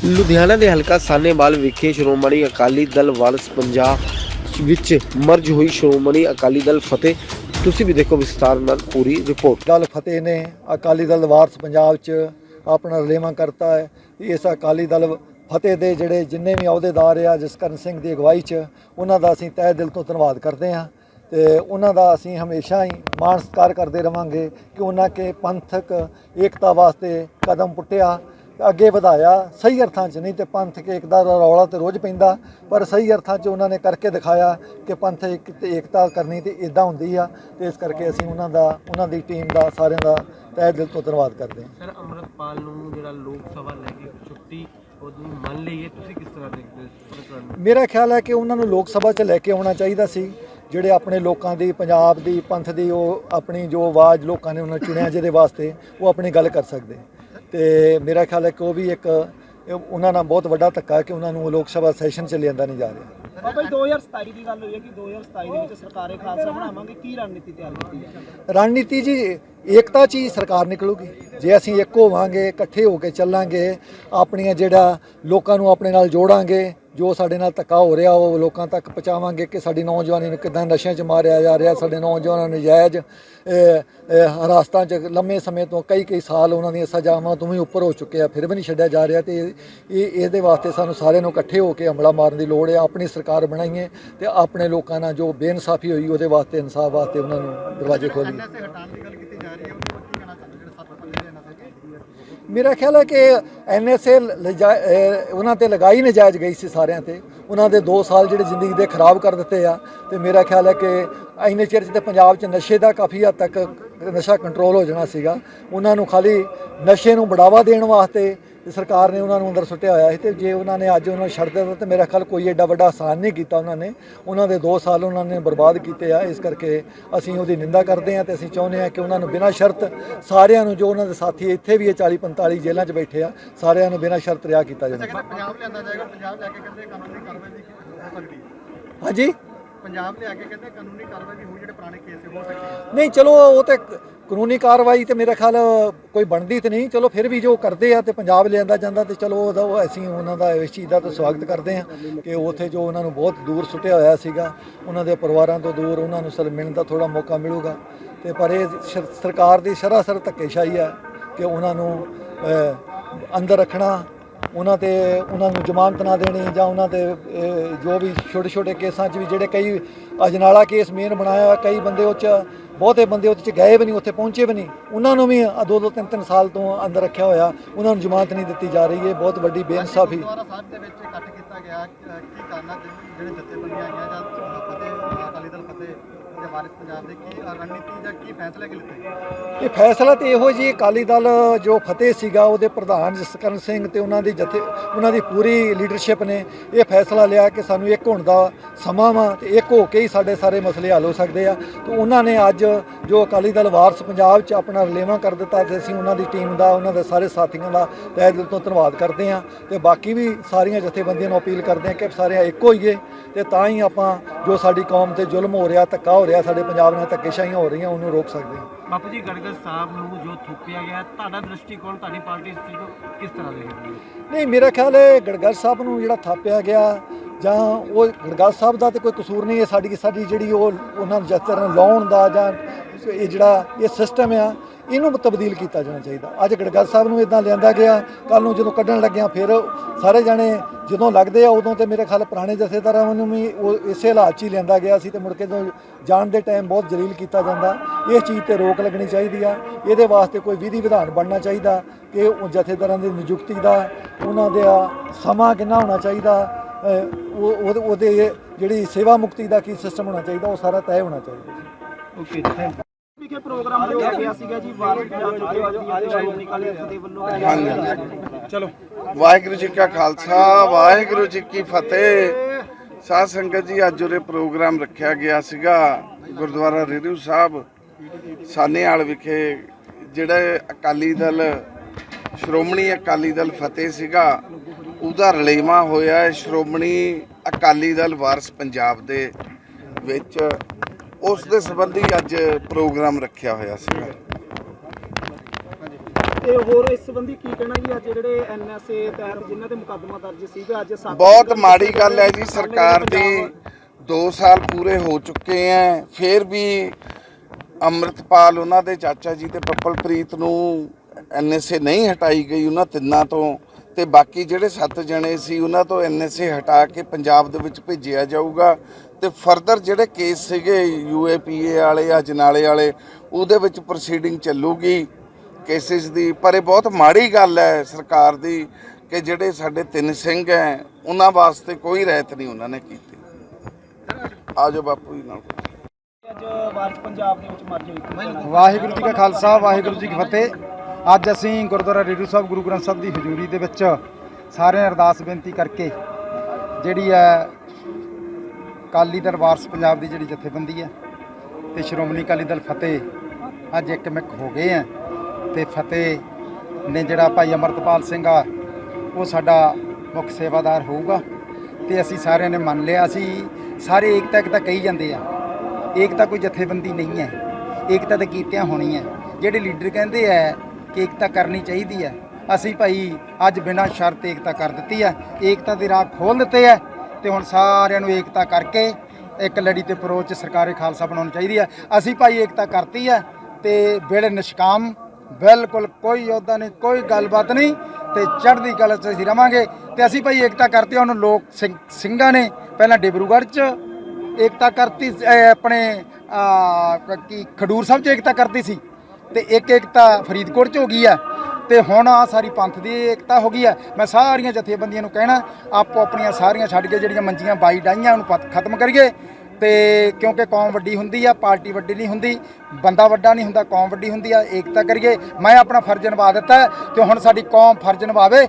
ਲੁਧਿਆਣਾ ਦੇ ਹਲਕਾ ਸਾਨੇਵਾਲ ਵਿਖੇ ਸ਼੍ਰੋਮਣੀ ਅਕਾਲੀ ਦਲ ਵਾਲਸ ਪੰਜਾਬ ਵਿੱਚ ਮਰਜ ਹੋਈ ਸ਼੍ਰੋਮਣੀ ਅਕਾਲੀ ਦਲ ਫਤਿਹ। ਤੁਸੀਂ ਵੀ ਦੇਖੋ ਵਿਸਤਾਰ ਨਾਲ ਪੂਰੀ ਰਿਪੋਰਟ। ਦਲ ਫਤਿਹ ਨੇ ਅਕਾਲੀ ਦਲ ਵਾਰਸ ਪੰਜਾਬ 'ਚ ਆਪਣਾ ਰਲੇਵਾਂ ਕਰਤਾ ਹੈ। ਇਸ ਅਕਾਲੀ ਦਲ ਫਤਿਹ ਦੇ ਜਿਹੜੇ ਜਿੰਨੇ ਵੀ ਅਹੁਦੇਦਾਰ ਆ, ਜਸਕਰਨ ਸਿੰਘ ਦੀ ਅਗਵਾਈ 'ਚ, ਉਹਨਾਂ ਦਾ ਅਸੀਂ ਤਹਿ ਦਿਲ ਤੋਂ ਧੰਨਵਾਦ ਕਰਦੇ ਹਾਂ ਤੇ ਉਹਨਾਂ ਦਾ ਅਸੀਂ ਹਮੇਸ਼ਾ ਹੀ ਮਾਣ ਸਤਿਕਾਰ ਕਰਦੇ ਰਵਾਂਗੇ ਕਿ ਉਹਨਾਂ ਕੇ ਪੰਥਕ ਏਕਤਾ ਵਾਸਤੇ ਕਦਮ ਪੁੱਟਿਆ ਅੱਗੇ ਵਧਾਇਆ ਸਹੀ ਅਰਥਾਂ 'ਚ ਨਹੀਂ ਤੇ ਪੰਥਕ ਏਕਤਾ ਦਾ ਰੌਲਾ ਤੇ ਰੋਜ਼ ਪੈਂਦਾ ਪਰ ਸਹੀ ਅਰਥਾਂ 'ਚ ਉਹਨਾਂ ਨੇ ਕਰਕੇ ਦਿਖਾਇਆ ਕਿ ਪੰਥ ਇੱਕ ਤੇ ਏਕਤਾ ਕਰਨੀ ਤੇ ਇਦਾਂ ਹੁੰਦੀ ਆ ਤੇ ਇਸ ਕਰਕੇ ਅਸੀਂ ਉਹਨਾਂ ਦਾ ਉਹਨਾਂ ਦੀ ਟੀਮ ਦਾ ਸਾਰਿਆਂ ਦਾ ਤਹਿ ਦਿਲ ਤੋਂ ਧੰਨਵਾਦ ਕਰਦੇ ਹਾਂ। ਸਰ ਅਮਰਤਪਾਲ ਨੂੰ ਜਿਹੜਾ ਲੋਕ ਸਭਾ ਲੈ ਕੇ ਛੁੱਟੀ ਉਹਨੂੰ ਮੰਨ ਲਈ ਹੈ ਤੁਸੀਂ ਕਿਸ ਤਰ੍ਹਾਂ ਦੇਖਦੇ ਹੋ ਮੇਰਾ ਖਿਆਲ ਹੈ ਕਿ ਉਹਨਾਂ ਨੂੰ ਲੋਕ ਸਭਾ 'ਚ ਲੈ ਕੇ ਆਉਣਾ ਚਾਹੀਦਾ ਸੀ ਜਿਹੜੇ ਆਪਣੇ ਲੋਕਾਂ ਦੀ ਪੰਜਾਬ ਦੀ ਪੰਥ ਦੀ ਉਹ ਆਪਣੀ ਜੋ ਆਵਾਜ਼ ਲੋਕਾਂ ਨੇ ਉਹਨਾਂ ਚੁਣਿਆ ਜਿਹਦੇ ਵਾਸਤੇ ਉਹ ਆਪਣੀ ਗੱਲ ਕਰ ਸਕਦੇ। ਤੇ ਮੇਰਾ ਖਿਆਲ ਹੈ ਕਿ ਉਹ ਵੀ ਇੱਕ ਉਹਨਾਂ ਨਾਲ ਬਹੁਤ ਵੱਡਾ ਧੱਕਾ ਹੈ ਕਿ ਉਹਨਾਂ ਨੂੰ ਲੋਕ ਸਭਾ ਸੈਸ਼ਨ 'ਚ ਲਿਆਂਦਾ ਨਹੀਂ ਜਾ ਰਿਹਾ। ਬਾਬਾ ਜੀ 2027 ਦੀ ਗੱਲ ਹੋਈ ਹੈ ਕਿ 2027 ਦੇ ਵਿੱਚ ਸਰਕਾਰੇ ਖਾਲਸਾ ਬਣਾਵਾਂਗੇ। ਕੀ ਰਣਨੀਤੀ ਤਿਆਰ ਕੀਤੀ ਹੈ? ਰਣਨੀਤੀ ਜੀ ਏਕਤਾ 'ਚ ਹੀ ਸਰਕਾਰ ਨਿਕਲੂਗੀ। ਜੇ ਅਸੀਂ ਇੱਕ ਹੋਵਾਂਗੇ ਇਕੱਠੇ ਹੋ ਕੇ ਚੱਲਾਂਗੇ ਆਪਣੀਆਂ ਜਿਹੜਾ ਲੋਕਾਂ ਨੂੰ ਆਪਣੇ ਨਾਲ ਜੋੜਾਂਗੇ ਜੋ ਸਾਡੇ ਨਾਲ ਧੱਕਾ ਹੋ ਰਿਹਾ, ਉਹ ਲੋਕਾਂ ਤੱਕ ਪਹੁੰਚਾਵਾਂਗੇ ਕਿ ਸਾਡੀ ਨੌਜਵਾਨੀ ਨੂੰ ਕਿਦਾਂ ਨਸ਼ਿਆਂ 'ਚ ਮਾਰਿਆ ਜਾ ਰਿਹਾ, ਸਾਡੇ ਨੌਜਵਾਨਾਂ ਨੂੰ ਨਜਾਇਜ਼ ਹਰਾਸਤਾਂ 'ਚ ਲੰਮੇ ਸਮੇਂ ਤੋਂ ਕਈ ਕਈ ਸਾਲ ਉਹਨਾਂ ਦੀਆਂ ਸਜ਼ਾਵਾਂ ਤੋਂ ਵੀ ਉੱਪਰ ਹੋ ਚੁੱਕੇ ਆ, ਫਿਰ ਵੀ ਨਹੀਂ ਛੱਡਿਆ ਜਾ ਰਿਹਾ ਤੇ ਇਹ, ਇਹਦੇ ਵਾਸਤੇ ਸਾਨੂੰ ਸਾਰਿਆਂ ਨੂੰ ਇਕੱਠੇ ਹੋ ਕੇ ਹਮਲਾ ਮਾਰਨ ਦੀ ਲੋੜ ਹੈ ਆਪਣੀ ਸਰਕਾਰ ਬਣਾਈਏ ਤੇ ਆਪਣੇ ਲੋਕਾਂ ਨਾਲ ਜੋ ਬੇਇਨਸਾਫੀ ਹੋਈ, ਉਹਦੇ ਵਾਸਤੇ ਇਨਸਾਫ ਵਾਸਤੇ ਉਹਨਾਂ ਨੂੰ ਦਰਵਾਜ਼ੇ ਖੋਲੀਏ ਮੇਰਾ ਖਿਆਲ ਹੈ ਕਿ ਐਨਐਸਏ ਉਹਨਾਂ ਤੇ ਲਗਾਈ ਨਜਾਇਜ਼ ਗਈ ਸੀ ਸਾਰਿਆਂ ਤੇ। ਉਹਨਾਂ ਦੇ 2 ਸਾਲ ਜਿਹੜੇ ਜ਼ਿੰਦਗੀ ਦੇ ਖਰਾਬ ਕਰ ਦਿੱਤੇ ਆ ਤੇ ਮੇਰਾ ਖਿਆਲ ਹੈ ਕਿ ਇੰਨੇ ਚਿਰ 'ਚ ਤੇ ਪੰਜਾਬ 'ਚ ਨਸ਼ੇ ਦਾ ਕਾਫੀ ਹੱਦ ਤੱਕ ਨਸ਼ਾ ਕੰਟਰੋਲ ਹੋ ਜਾਣਾ ਸੀਗਾ। ਉਹਨਾਂ ਨੂੰ ਖਾਲੀ ਨਸ਼ੇ ਨੂੰ ਬੜਾਵਾ ਦੇਣ ਵਾਸਤੇ ਤੇ ਸਰਕਾਰ ਨੇ ਉਹਨਾਂ ਨੂੰ ਅੰਦਰ ਸੁੱਟਿਆ ਹੋਇਆ ਸੀ ਤੇ ਜੇ ਉਹਨਾਂ ਨੇ ਅੱਜ ਉਹਨਾਂ ਨੂੰ ਛੱਡ ਦਿੱਤਾ ਤੇ ਮੇਰਾ ਖਿਆਲ ਕੋਈ ਐਡਾ ਵੱਡਾ ਆਸਾਨ ਨਹੀਂ ਕੀਤਾ ਉਹਨਾਂ ਨੇ। ਉਹਨਾਂ ਦੇ 2 ਸਾਲ ਉਹਨਾਂ ਨੇ ਬਰਬਾਦ ਕੀਤੇ ਆ। ਇਸ ਕਰਕੇ ਅਸੀਂ ਉਹਦੀ ਨਿੰਦਾ ਕਰਦੇ ਹਾਂ ਤੇ ਅਸੀਂ ਚਾਹੁੰਦੇ ਹਾਂ ਕਿ ਉਹਨਾਂ ਨੂੰ ਬਿਨਾਂ ਸ਼ਰਤ ਸਾਰਿਆਂ ਨੂੰ ਜੋ ਉਹਨਾਂ ਦੇ ਸਾਥੀ ਇੱਥੇ ਵੀ ਇਹ 40 45 ਜੇਲ੍ਹਾਂ 'ਚ ਬੈਠੇ ਆ ਸਾਰਿਆਂ ਨੂੰ ਬਿਨਾਂ ਸ਼ਰਤ ਰਿਹਾ ਕੀਤਾ ਜਾਵੇ। ਪੰਜਾਬ ਲਿਆਂਦਾ ਜਾਏਗਾ ਪੰਜਾਬ ਲੈ ਕੇ ਕਹਿੰਦੇ ਕਾਨੂੰਨੀ ਕਾਰਵਾਈ ਵੀ ਹੋ ਸਕਦੀ ਹੈ। ਹਾਂਜੀ? ਪੰਜਾਬ ਲਿਆ ਕੇ ਕਹਿੰਦੇ ਕਾਨੂੰਨੀ ਕਾਰਵਾਈ ਵੀ ਹੋ ਜਿਹੜੇ ਪੁਰਾਣੇ ਕੇਸ ਹੋ ਸਕਦੀ ਹੈ। ਨਹੀਂ ਚਲੋ ਉਹ ਤੇ ਕਾਨੂੰਨੀ ਕਾਰਵਾਈ ਤੇ ਮੇਰੇ ਖਿਆਲ ਕੋਈ ਬਣਦੀ ਤੇ ਨਹੀਂ। ਚਲੋ ਫਿਰ ਵੀ ਜੋ ਕਰਦੇ ਆ ਤੇ ਪੰਜਾਬ ਲਿਆਂਦਾ ਜਾਂਦਾ ਤੇ ਚਲੋ ਉਹਦਾ ਉਹ ਅਸੀਂ ਉਹਨਾਂ ਦਾ ਇਸ ਚੀਜ਼ ਦਾ ਤਾਂ ਸਵਾਗਤ ਕਰਦੇ ਆ ਕਿ ਉੱਥੇ ਜੋ ਉਹਨਾਂ ਨੂੰ ਬਹੁਤ ਦੂਰ ਸੁੱਟਿਆ ਹੋਇਆ ਸੀਗਾ, ਉਹਨਾਂ ਦੇ ਪਰਿਵਾਰਾਂ ਤੋਂ ਦੂਰ ਉਹਨਾਂ ਨੂੰ ਸਰ ਮਿਲਣ ਦਾ ਥੋੜਾ ਮੌਕਾ ਮਿਲੂਗਾ। ਤੇ ਪਰ ਇਹ ਸਰਕਾਰ ਦੀ ਸਰਾਸਰ ਧੱਕੇਸ਼ਾਹੀ ਆ ਕਿ ਉਹਨਾਂ ਨੂੰ ਅੰਦਰ ਰੱਖਣਾ, ਉਹਨਾਂ ਤੇ ਉਹਨਾਂ ਨੂੰ ਜ਼ਮਾਨਤ ਨਾ ਦੇਣੀ ਜਾਂ ਉਹਨਾਂ ਤੇ ਜੋ ਵੀ ਛੋਟੇ ਛੋਟੇ ਕੇਸਾਂ 'ਚ ਵੀ ਜਿਹੜੇ ਕਈ ਅਜਨਾਲਾ ਕੇਸ ਮੇਨ ਬਣਾਇਆ ਕਈ ਬੰਦੇ ਉਹ 'ਚ ਬਹੁਤੇ ਬੰਦੇ ਉਹਦੇ 'ਚ ਗਏ ਵੀ ਨਹੀਂ, ਉੱਥੇ ਪਹੁੰਚੇ ਵੀ ਨਹੀਂ। ਉਹਨਾਂ ਨੂੰ ਵੀ ਦੋ ਦੋ ਤਿੰਨ ਤਿੰਨ ਸਾਲ ਤੋਂ ਅੰਦਰ ਰੱਖਿਆ ਹੋਇਆ। ਉਹਨਾਂ ਨੂੰ ਜ਼ਮਾਨਤ ਨਹੀਂ ਦਿੱਤੀ ਜਾ ਰਹੀ। ਹੈ ਬਹੁਤ ਵੱਡੀ ਬੇਇਨਸਾਫੀ। ਗੁਰਦੁਆਰਾ ਸਾਹਿਬ ਦੇ ਵਿੱਚ ਇਕੱਠ ਕੀਤਾ ਗਿਆ। ਕੀ ਕਾਰਨ ਜਿਹੜੇ ਜਥੇਬੰਦੀਆਂ ਆਈਆਂ ਜਾਂ ਫਤਿਹ ਫਤਿਹ ਵਾਰਿਸ ਪੰਜਾਬ ਦੇ ਕੀ ਰਣਨੀਤੀ ਜਾਂ ਕੀ ਫੈਸਲੇ ਕਿ ਲਿੱਤੇ ਇਹ ਫੈਸਲਾ ਤੇ ਇਹੋ ਜੀ ਅਕਾਲੀ ਦਲ, ਜੋ ਫਤਿਹ ਸੀਗਾ, ਉਹਦੇ ਪ੍ਰਧਾਨ ਜਸਕਰਨ ਸਿੰਘ ਤੇ ਉਹਨਾਂ ਦੀ ਜਥੇ, ਉਹਨਾਂ ਦੀ ਪੂਰੀ ਲੀਡਰਸ਼ਿਪ ਨੇ ਇਹ ਫੈਸਲਾ ਲਿਆ ਕਿ ਸਾਨੂੰ ਇੱਕ ਹੋਣ ਦਾ ਸਮਾਂ ਵਾ ਤੇ ਇੱਕ ਹੋ ਕੇ ਹੀ ਸਾਡੇ ਸਾਰੇ ਮਸਲੇ ਹੱਲ ਹੋ ਸਕਦੇ ਆ। ਤੇ ਉਹਨਾਂ ਨੇ ਅੱਜ ਜੋ ਅਕਾਲੀ ਦਲ ਵਾਰਸ ਪੰਜਾਬ 'ਚ ਆਪਣਾ ਰਲੇਵਾਂ ਕਰ ਦਿੱਤਾ ਤੇ ਅਸੀਂ ਉਹਨਾਂ ਦੀ ਟੀਮ ਦਾ, ਉਹਨਾਂ ਦੇ ਸਾਰੇ ਸਾਥੀਆਂ ਦਾ ਤਹਿ ਦਿਲ ਤੋਂ ਧੰਨਵਾਦ ਕਰਦੇ ਹਾਂ। ਤੇ ਬਾਕੀ ਵੀ ਸਾਰੀਆਂ ਜਥੇਬੰਦੀਆਂ ਨੂੰ ਅਪੀਲ ਕਰਦੇ ਹਾਂ ਕਿ ਸਾਰੇ ਇੱਕ ਹੋਈਏ ਤੇ ਤਾਂ ਹੀ ਆਪਾਂ ਜੋ ਸਾਡੀ ਕੌਮ ਤੇ ਜ਼ੁਲਮ ਹੋ ਰਿਹਾ, ਧੱਕਾ ਹੋ ਰਿਹਾ ਸਾਡੇ ਪੰਜਾਬ ਨਾਲ ਧੱਕੇਸ਼ਾਹੀਆਂ ਹੋ ਰਹੀਆਂ ਉਹਨੂੰ ਰੋਕ ਸਕਦੇ ਹਾਂ। ਬਾਪੂ ਜੀ ਗੜਗੜ ਸਾਹਿਬ ਨੂੰ ਜੋ ਥੁੱਕਿਆ ਗਿਆ ਤੁਹਾਡਾ ਦ੍ਰਿਸ਼ਟੀਕੋਣ ਤੁਹਾਡੀ ਪਾਰਟੀ ਇਸ ਚੀਜ਼ ਨੂੰ ਕਿਸ ਤਰ੍ਹਾਂ ਦੇਖਦੀ ਹੈ? ਨਹੀਂ ਮੇਰਾ ਖਿਆਲ ਹੈ ਗੜਗੜ ਸਾਹਿਬ ਨੂੰ ਜਿਹੜਾ ਥਾਪਿਆ ਗਿਆ ਜਾਂ ਉਹ ਗੜਗੜ ਸਾਹਿਬ ਦਾ ਤੇ ਕੋਈ ਕਸੂਰ ਨਹੀਂ ਹੈ ਸਾਡੀ ਸਾਡੀ ਜਿਹੜੀ ਉਹ ਉਹਨਾਂ ਨੂੰ ਜਿਸ ਤਰ੍ਹਾਂ ਲਾਉਣ ਦਾ ਜਾਂ ਇਹ ਜਿਹੜਾ ਇਹ ਸਿਸਟਮ ਆ ਇਹਨੂੰ ਤਬਦੀਲ ਕੀਤਾ ਜਾਣਾ ਚਾਹੀਦਾ। ਅੱਜ ਗੜਗੜ ਸਾਹਿਬ ਨੂੰ ਇਦਾਂ ਲਿਆਂਦਾ ਗਿਆ ਕੱਲ ਨੂੰ ਜਦੋਂ ਕੱਢਣ ਲੱਗਿਆ, ਫਿਰ ਸਾਰੇ ਜਾਣੇ ਜਦੋਂ ਲੱਗਦੇ ਆ, ਉਦੋਂ ਤੇ ਮੇਰੇ ਖਿਆਲ ਪੁਰਾਣੇ ਜਥੇਦਾਰਾਂ ਨੂੰ ਵੀ ਉਹ ਇਸੇ ਹਾਲਾਤ 'ਚ ਹੀ ਲਿਆਂਦਾ ਗਿਆ ਸੀ ਤੇ ਮੁੜ ਕੇ ਜਦੋਂ ਜਾਣ ਦੇ ਟਾਈਮ ਬਹੁਤ ਜਲੀਲ ਕੀਤਾ ਜਾਂਦਾ। ਇਸ ਚੀਜ਼ ਤੇ ਰੋਕ ਲੱਗਣੀ ਚਾਹੀਦੀ ਆ। ਇਹਦੇ ਵਾਸਤੇ ਕੋਈ ਵਿਧੀ ਵਿਧਾਨ ਬਣਨਾ ਚਾਹੀਦਾ ਕਿ ਉਹ ਜਥੇਦਾਰਾਂ ਦੀ ਨਿਯੁਕਤੀ ਦਾ, ਉਹਨਾਂ ਦਾ ਸਮਾਂ ਕਿੰਨਾ ਹੋਣਾ ਚਾਹੀਦਾ ਉਹ ਉਹਦੇ- ਉਹਦੇ ਜਿਹੜੀ ਸੇਵਾ ਮੁਕਤੀ ਦਾ ਕੀ ਸਿਸਟਮ ਹੋਣਾ ਚਾਹੀਦਾ, ਉਹ ਸਾਰਾ ਤੈਅ ਹੋਣਾ ਚਾਹੀਦਾ। ਓਕੇ ਥੈਂਕ ਵਿਖੇ ਪ੍ਰੋਗਰਾਮ ਰੱਖਿਆ ਗਿਆ ਸੀਗਾ ਜੀ ਵਾਰਸ ਦੇ ਵੱਲੋਂ ਚਲੋ। ਵਾਹਿਗੁਰੂ ਜੀ ਕਾ ਖਾਲਸਾ ਵਾਹਿਗੁਰੂ ਜੀ ਕੀ ਫਤਿਹ। ਸਾਧ ਸੰਗਤ ਜੀ ਅੱਜ ਉਰੇ ਪ੍ਰੋਗਰਾਮ ਰੱਖਿਆ ਗਿਆ ਸੀਗਾ ਗੁਰਦੁਆਰਾ ਰੇਰੂ ਸਾਹਿਬ ਸਾਨੇਵਾਲ ਵਿਖੇ ਜਿਹੜੇ ਅਕਾਲੀ ਦਲ ਸ਼੍ਰੋਮਣੀ ਅਕਾਲੀ ਦਲ ਫਤਿਹ ਸੀਗਾ ਉਹਦਾ ਰਲੇਵਾ ਹੋਇਆ ਹੈ। ਸ਼੍ਰੋਮਣੀ ਅਕਾਲੀ ਦਲ ਵਾਰਸ ਪੰਜਾਬ ਦੇ ਵਿੱਚ ਉਸ ਦੇ ਸੰਬੰਧੀ ਅੱਜ ਪ੍ਰੋਗਰਾਮ ਰੱਖਿਆ ਹੋਇਆ ਸੀਗਾ ਤੇ ਹੋਰ ਇਸ ਸੰਬੰਧੀ ਕੀ ਕਹਿਣਾ ਜੀ? ਅੱਜ ਜਿਹੜੇ ਐਨਐਸਏ ਤਹਿਤ ਜਿਨ੍ਹਾਂ ਤੇ ਮੁਕੱਦਮਾ ਦਰਜ ਸੀਗਾ ਅੱਜ ਬਹੁਤ ਮਾੜੀ ਗੱਲ ਹੈ ਜੀ ਸਰਕਾਰ ਦੀ 2 ਸਾਲ ਪੂਰੇ ਹੋ ਚੁੱਕੇ ਐ ਫਿਰ ਵੀ ਅੰਮ੍ਰਿਤਪਾਲ ਉਹਨਾਂ ਦੇ ਚਾਚਾ ਜੀ ਤੇ ਪੱਪਲਪ੍ਰੀਤ ਨੂੰ ਐਨਐਸਏ ਨਹੀਂ ਹਟਾਈ ਗਈ ਉਹਨਾਂ ਤਿੰਨਾਂ ਤੋਂ ਤੇ ਬਾਕੀ ਜਿਹੜੇ 7 ਜਣੇ ਸੀ ਉਹਨਾਂ ਤੋਂ ਐਨਐਸਏ ਹਟਾ ਕੇ ਪੰਜਾਬ ਦੇ ਵਿੱਚ ਭੇਜਿਆ ਜਾਊਗਾ। ਤੇ ਫਰਦਰ ਜਿਹੜੇ ਕੇਸ ਸੀਗੇ ਯੂਏਪੀਏ ਵਾਲੇ ਆ ਜਨਾਲੇ ਵਾਲੇ ਉਹਦੇ ਵਿੱਚ ਪ੍ਰੋਸੀਡਿੰਗ ਚੱਲੂਗੀ ਕੇਸਿਸ ਦੀ। ਪਰ ਇਹ ਬਹੁਤ ਮਾੜੀ ਗੱਲ ਹੈ ਸਰਕਾਰ ਦੀ ਕਿ ਜਿਹੜੇ ਸਾਡੇ ਤਿੰਨ ਸਿੰਘ ਹੈ ਉਹਨਾਂ ਵਾਸਤੇ ਕੋਈ ਰਹਿਤ ਨਹੀਂ ਉਹਨਾਂ ਨੇ ਕੀਤੀ। ਆਜੋ ਬਾਪੂ ਜੀ ਨਾਲ। ਅੱਜ ਵਾਰਿਸ ਪੰਜਾਬ ਦੇ ਵਿੱਚ ਮਰਜ ਹੋਈ। ਜੀ? ਵਾਹਿਗੁਰੂ ਜੀ ਕਾ ਖਾਲਸਾ ਵਾਹਿਗੁਰੂ ਜੀ ਕੀ ਫਤਿਹ। ਅੱਜ ਅਸੀਂ ਗੁਰਦੁਆਰਾ ਰੇਰੂ ਸਾਹਿਬ, ਗੁਰੂ ਗ੍ਰੰਥ ਸਾਹਿਬ ਦੀ ਹਜ਼ੂਰੀ ਦੇ ਵਿੱਚ ਸਾਰਿਆਂ ਅਰਦਾਸ ਬੇਨਤੀ ਕਰਕੇ ਜਿਹੜੀ ਹੈ ਕਾਲੀ ਦਲ ਵਾਰਸ ਪੰਜਾਬ ਦੀ ਜਿਹੜੀ ਜਥੇਬੰਦੀ ਹੈ ਤੇ ਸ਼੍ਰੋਮਣੀ ਅਕਾਲੀ ਦਲ ਫਤਿਹ ਅੱਜ ਇੱਕ ਮਿਕ ਹੋ ਗਏ ਆ ਤੇ ਫਤਿਹ ਨੇ ਜਿਹੜਾ ਭਾਈ ਅਮਰਤਪਾਲ ਸਿੰਘ ਆ, ਉਹ ਸਾਡਾ ਮੁੱਖ ਸੇਵਾਦਾਰ ਹੋਊਗਾ ਤੇ ਅਸੀਂ ਸਾਰਿਆਂ ਨੇ ਮੰਨ ਲਿਆ ਅਸੀਂ ਸਾਰੇ ਏਕਤਾ ਇੱਕ ਤਾਂ ਕਹੀ ਜਾਂਦੇ ਆ, ਏਕਤਾ ਕੋਈ ਜਥੇਬੰਦੀ ਨਹੀਂ ਹੈ, ਏਕਤਾ ਤਾਂ ਕੀਤਿਆਂ ਹੋਣੀ ਹੈ ਜਿਹੜੇ ਲੀਡਰ ਕਹਿੰਦੇ ਆ ਕਿ ਏਕਤਾ ਕਰਨੀ ਚਾਹੀਦੀ ਹੈ। ਅਸੀਂ ਭਾਈ ਅੱਜ ਬਿਨਾਂ ਸ਼ਰਤ ਏਕਤਾ ਕਰ ਦਿੱਤੀ ਹੈ। ਏਕਤਾ ਦੇ ਰਾਹ ਖੋਲ ਦਿੱਤੇ ਹੈ ਤੇ ਹੁਣ ਸਾਰਿਆਂ ਨੂੰ ਏਕਤਾ ਕਰਕੇ ਇੱਕ ਲੜੀ ਤੇ ਪਰੋਚ ਸਰਕਾਰੀ ਖਾਲਸਾ ਬਣਾਉਣੀ ਚਾਹੀਦੀ ਹੈ। ਅਸੀਂ ਭਾਈ ਏਕਤਾ ਕਰਤੀ ਹੈ ਤੇ ਵੇਲੇ ਨਿਸ਼ਕਾਮ ਬਿਲਕੁਲ ਕੋਈ ਯੋਧਾ ਨਹੀਂ, ਕੋਈ ਗੱਲਬਾਤ ਨਹੀਂ ਤੇ ਚੜ੍ਹਦੀ ਕਲਾ 'ਚ ਅਸੀਂ ਰਵਾਂਗੇ ਤੇ ਅਸੀਂ ਭਾਈ ਏਕਤਾ ਕਰਤੀ ਉਹਨੂੰ ਲੋਕ ਸਿੰਘਾਂ ਨੇ ਪਹਿਲਾਂ ਡਿਬਰੂਗੜ੍ਹ 'ਚ ਏਕਤਾ ਕਰਤੀ ਆਪਣੇ ਕੀ ਖਡੂਰ ਸਾਹਿਬ 'ਚ ਏਕਤਾ ਕਰਤੀ ਸੀ। ਤੇ ਇੱਕ ਏਕਤਾ ਫਰੀਦਕੋਟ 'ਚ ਹੋ ਗਈ ਆ। ਤੇ ਹੁਣ ਆ ਸਾਰੀ ਪੰਥ ਦੀ ਏਕਤਾ ਹੋ ਗਈ ਆ। ਮੈਂ ਸਾਰੀਆਂ ਜਥੇਬੰਦੀਆਂ ਨੂੰ ਕਹਿਣਾ, ਆਪੋ ਆਪਣੀਆਂ ਸਾਰੀਆਂ ਛੱਡ ਕੇ ਜਿਹੜੀਆਂ ਮੰਜੀਆਂ ਬਾਈ ਡਾਈਆਂ, ਉਹਨੂੰ ਪਤ- ਖਤਮ ਕਰੀਏ। ਤੇ ਕਿਉਂਕਿ ਕੌਮ ਵੱਡੀ ਹੁੰਦੀ ਆ, ਪਾਰਟੀ ਵੱਡੀ ਨਹੀਂ ਹੁੰਦੀ, ਬੰਦਾ ਵੱਡਾ ਨਹੀਂ ਹੁੰਦਾ, ਕੌਮ ਵੱਡੀ ਹੁੰਦੀ ਆ, ਏਕਤਾ ਕਰੀਏ। ਮੈਂ ਆਪਣਾ ਫਰਜ਼ ਨਿਭਾ ਦਿੱਤਾ ਹੈ ਤੇ ਹੁਣ ਸਾਡੀ ਕੌਮ ਫਰਜ਼ ਨਿਭਾਵੇ।